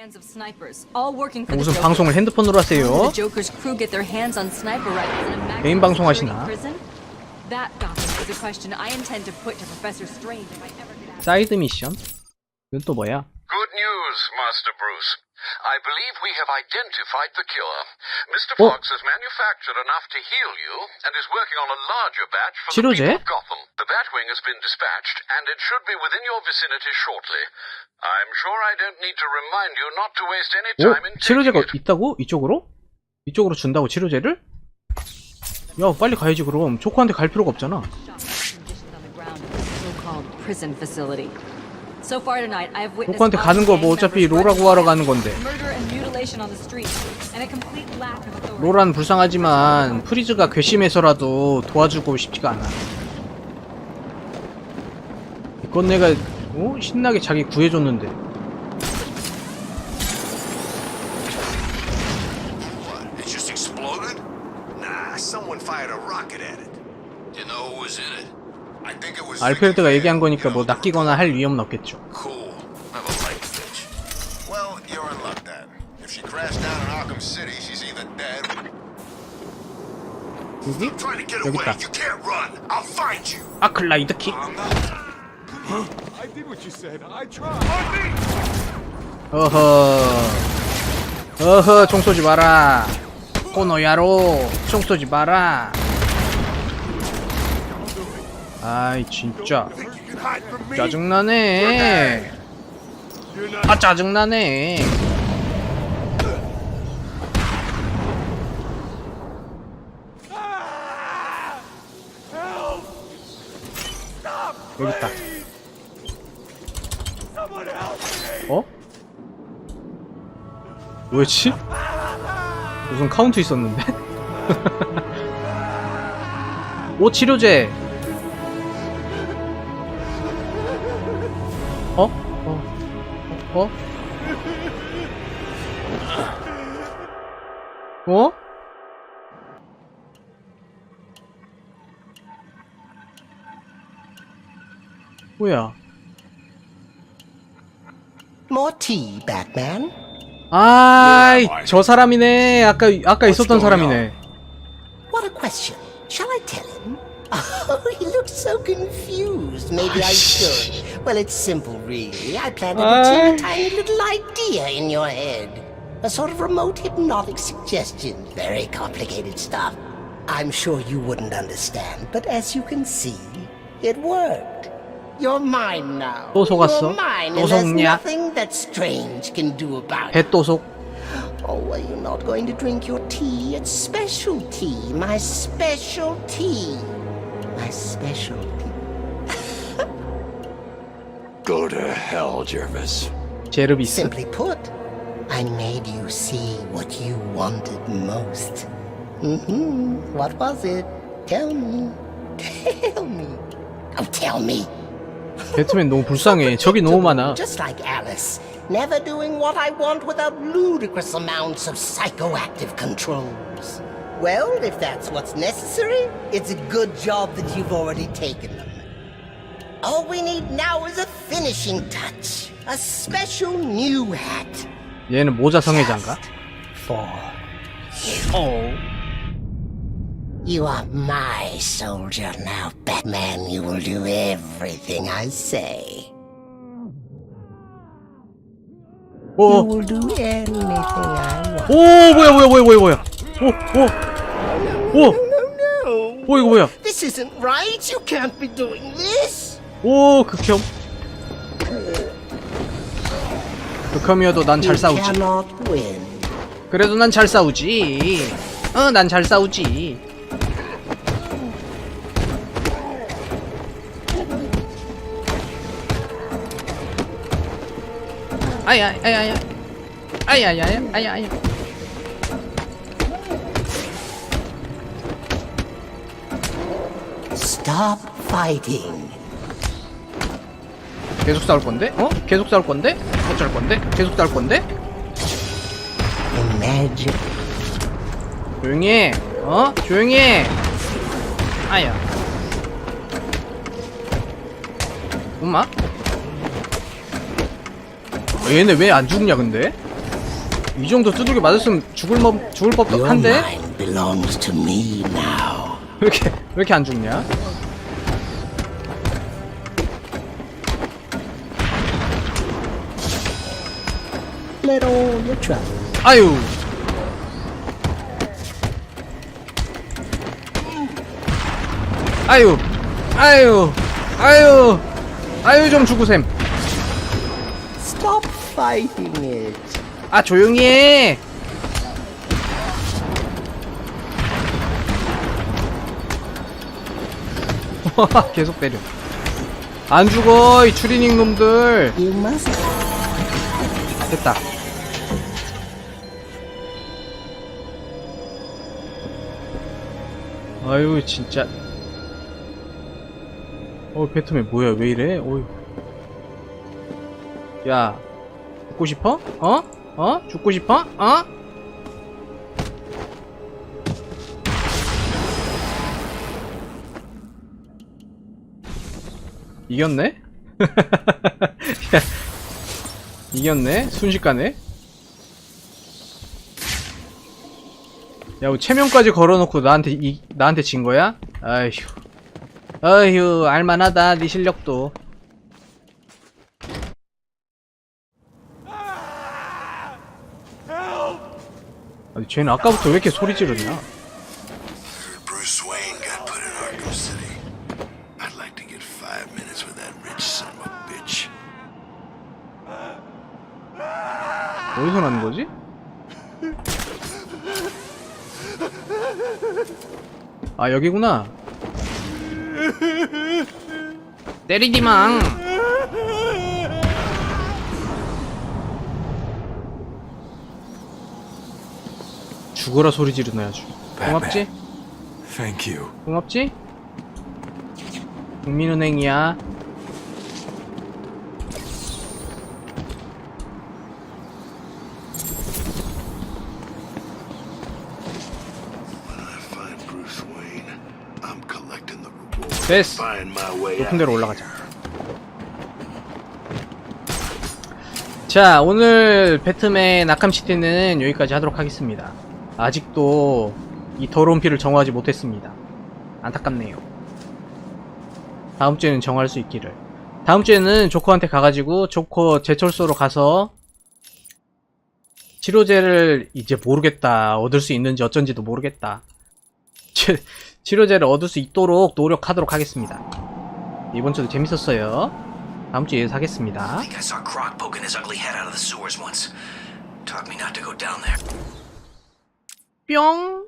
hands of snipers, all working for the 무슨 Joker. 방송을 핸드폰으로 How did 하세요? the Joker's crew get their hands on sniper rifles in a maximum 개인 방송하시나? security prison? That, Gotham, is a question I intend to put to Professor Strange if I ever get out. 사이드 미션? 이건 또 뭐야? Good news, Master Bruce. I believe we have identified the cure. Mr. Oh. Fox has manufactured enough to heal you and is working on a larger batch for the 치료제? people of Gotham. The Batwing has been dispatched, and it should be within your vicinity shortly. I'm sure I don't need to remind you not to waste any 오? time in taking 치료제가 it. 있다고? 이쪽으로? 이쪽으로 준다고 치료제를? 야 빨리 가야지 그럼 초코한테 갈 필요가 없잖아 초코한테 가는 거 뭐 어차피 members 로라 구하러 가는 건데 wild, murder and mutilation on the streets, and a complete lack of authority. 로란 불쌍하지만 프리즈가 괘씸해서라도 도와주고 싶지가 않아 이건 내가 어? 신나게 자기 구해줬는데 It just exploded? Nah, someone fired a rocket at it. You know who was in it? 알프레드가 얘기한 거니까 뭐 낚이거나 할 위험은 없겠죠 Cool. Have a light bitch. Well, you're in luck then. If she crashed down in Arkham City, she's either dead. 여기? Trying to get 여기 away. 있다 You can't run. I'll find you. 아클라이드 킥 I did what you said. I tried. 어허 어허 총 쏘지 마라 코노야로 총 쏘지 마라 아이 진짜. 짜증나네. 아 짜증나네! 여기 있다! 어? 뭐였지? 무슨 카운트 있었는데? 오 치료제 어? 어? 뭐야? Tea, Batman. 아이 저 사람이네 아까 아까 있었던 사람이네 What a question. Shall I tell him? Oh, he looks so confused. Maybe I should. Well, it's simple, really. I planted uh... a tiny little idea in your head. A sort of remote hypnotic suggestion. Very complicated stuff. I'm sure you wouldn't understand, but as you can see, it worked. You're mine now. You're mine, and there's nothing that strange can do about it. Oh, are you not going to drink your tea? It's special tea, my special tea My special tea. Go to hell, Jervis. 제르비스 Simply put, I made you see what you wanted most. hmm What was it? Tell me. Tell me. Oh, tell me. 배트맨 너무 불쌍해 적이 너무 많아 Just like Alice, never doing what I want without ludicrous amounts of psychoactive controls. Well, if that's what's necessary, it's a good job that you've already taken them. All we need now is a finishing touch, a special new hat. 얘는 모자 성애자인가? For 어 you are my soldier now, Batman. You will do everything I say. You 오, will do anything I want. 오 뭐야 뭐야 뭐야 뭐야 뭐야 오오 오! No, 오 이거 뭐야? This isn't right. You can't be doing this. 오 극혐. 극혐이어도 난 잘 You 싸우지. cannot win. 그래도 난 잘 싸우지. 어 난 잘 싸우지. 아야 아야 아야 아야 아야 아야 아야 Stop fighting. 계속 싸울 건데? 어? 계속 싸울 건데? 어쩔 건데? 계속 싸울 건데? Imagine. 조용히 해. 어? 조용히 해. 아야. 엄마? 얘네 왜 안 죽냐 근데? 이 정도 두들겨 맞았으면 죽을 법 죽을 법도 Your 한데 mind belongs to me now. 왜 이렇게 왜 이렇게 안 죽냐? Your troubles. 아유. 아유. 아유. 아유. 아유 좀 죽으셈. Stop fighting it. 아 조용히 해. 계속 때려. 안 죽어 이 추리닝 놈들. You must 됐다. 아유 진짜. 어 배트맨 뭐야 왜 이래? 어이. 야 죽고 싶어? 어? 어? 죽고 싶어? 어? 이겼네? 야, 이겼네? 순식간에? 야, 뭐 체면까지 걸어놓고 나한테 이, 나한테 진 거야? 아휴. 아휴, 알만하다, 네 실력도. 아니, 쟤는 아까부터 왜 이렇게 소리 지르냐? 어디서 나는 거지? 아 여기구나 때리지 마 죽어라 소리 아주 고맙지? Thank you. 고맙지? 국민은행이야 됐어 높은. 데로 올라가자. 자, 오늘 배트맨 아캄시티는 여기까지 하도록 하겠습니다. 아직도 이 더러운 피를 정화하지 못했습니다. 안타깝네요. 다음 주에는 정화할 수 있기를. 다음 주에는 조커한테 가가지고 조커 제철소로 가서 치료제를 이제 모르겠다. 얻을 수 있는지 어쩐지도 모르겠다. 치, 치료제를 얻을 수 있도록 노력하도록 하겠습니다. 이번 주도 재밌었어요. 다음 주에 하겠습니다. I think I saw Croc poking his ugly head out of the sewers once. Taught me not to go down there. 뿅!